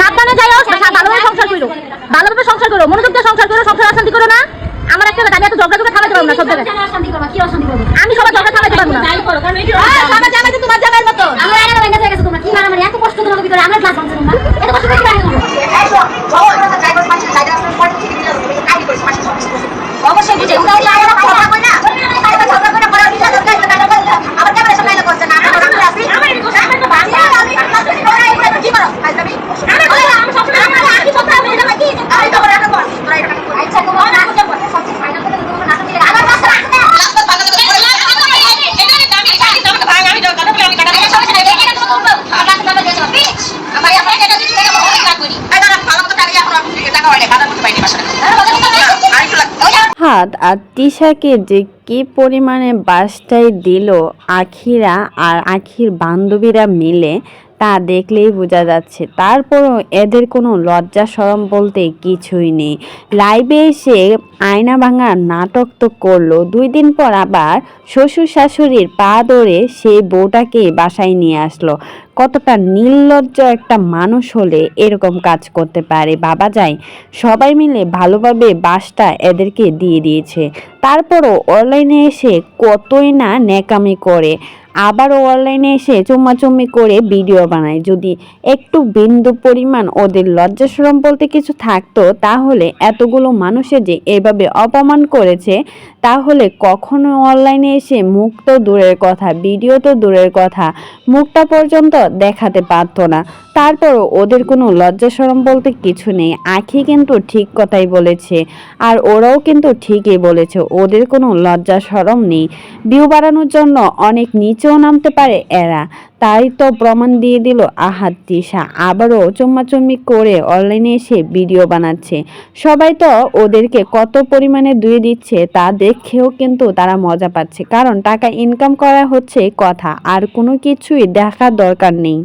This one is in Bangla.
সাবধানে যাইও ভালোভাবে সংসার করো ভালোভাবে সংসার করো মনোযোগ দিয়ে সংসার করো সংসার অশান্তি করো না। আমার একটা আমি এত ঝগড়া পারব না সব জায়গায়। আমি সবার ঝগড়া পারব না। জামাই তো তোমার জামাইয়ের মতো। অবশ্যই বুঝে উদাও আমরা না এটা ঝগড়া করে পরে বিচার করতে না করতে আবার ক্যামেরা সামনে এলো করছে না আমরা রাখতে আসি আমি আমি কি করো আইসাবি আমি আমি সব আমরা আকি কথা আমি এটা কি আমি তো রাখা কর তোরা এটা আচ্ছা তোমার না করতে পারো সবচেয়ে ফাইনাল করে তোমার না করতে আমার কাছে রাখতে লাস্ট ভাঙা তো এটা আমি জানি তুমি ভাঙা আমি কথা বলে আমি কাটা সব কিছু দেখে এটা তো আমার কাছে দাম দিয়ে যাবে বিচ আমার এখন এটা দিতে গেলে বহুত কাজ করি এটা না ভালো মতো টাকা এখন আমি টাকা হয় না বাজার করতে পাইনি বাসা আরেকটু লাগবে হাত আর তিশাকে যে কি পরিমাণে বাসটাই দিল আখিরা আর আখির বান্ধবীরা মিলে, তা দেখলেই বোঝা যাচ্ছে। তারপরও এদের কোনো লজ্জা সরম বলতে কিছুই নেই। লাইভে এসে আয়না ভাঙার নাটক তো করল। দুই দিন পর আবার শ্বশুর শাশুড়ির পা ধরে সেই বউটাকে বাসায় নিয়ে আসলো। কতটা নির্লজ্জ একটা মানুষ হলে এরকম কাজ করতে পারে। বাবা যায় সবাই মিলে ভালোভাবে বাসটা এদেরকে দিয়ে দিয়েছে। তারপরও অনলাইনে এসে কতই না ন্যাকামি করে। আবারও অনলাইনে এসে চুম্মাচুম্মি করে ভিডিও বানায়। যদি একটু বিন্দু পরিমাণ ওদের লজ্জাসরম বলতে কিছু থাকতো, তাহলে এতগুলো মানুষে যে এভাবে অপমান করেছে, তাহলে কখনো অনলাইনে এসে মুখ তো দূরের কথা ভিডিও তো দূরের কথা, মুখটা পর্যন্ত দেখাতে পারতো না। তারপরও ওদের কোনো লজ্জা সরম বলতে কিছু নেই। আখি কিন্তু ঠিক কথাই বলেছে। আর ওরাও কিন্তু ঠিকই বলেছে, ওদের কোনো লজ্জা সরম নেই। ভিউ বাড়ানোর জন্য অনেক নিচেও নামতে পারে এরা। তাই তো প্রমাণ দিয়ে দিল আহাত দিশা। আবারও চুম্মাচুম্মি করে অনলাইনে এসে ভিডিও বানাচ্ছে। সবাই তো ওদেরকে কত পরিমাণে দুয়ে দিচ্ছে তা দেখেও কিন্তু তারা মজা পাচ্ছে। কারণ টাকা ইনকাম করা হচ্ছে কথা, আর কোনো কিছুই দেখার দরকার নেই।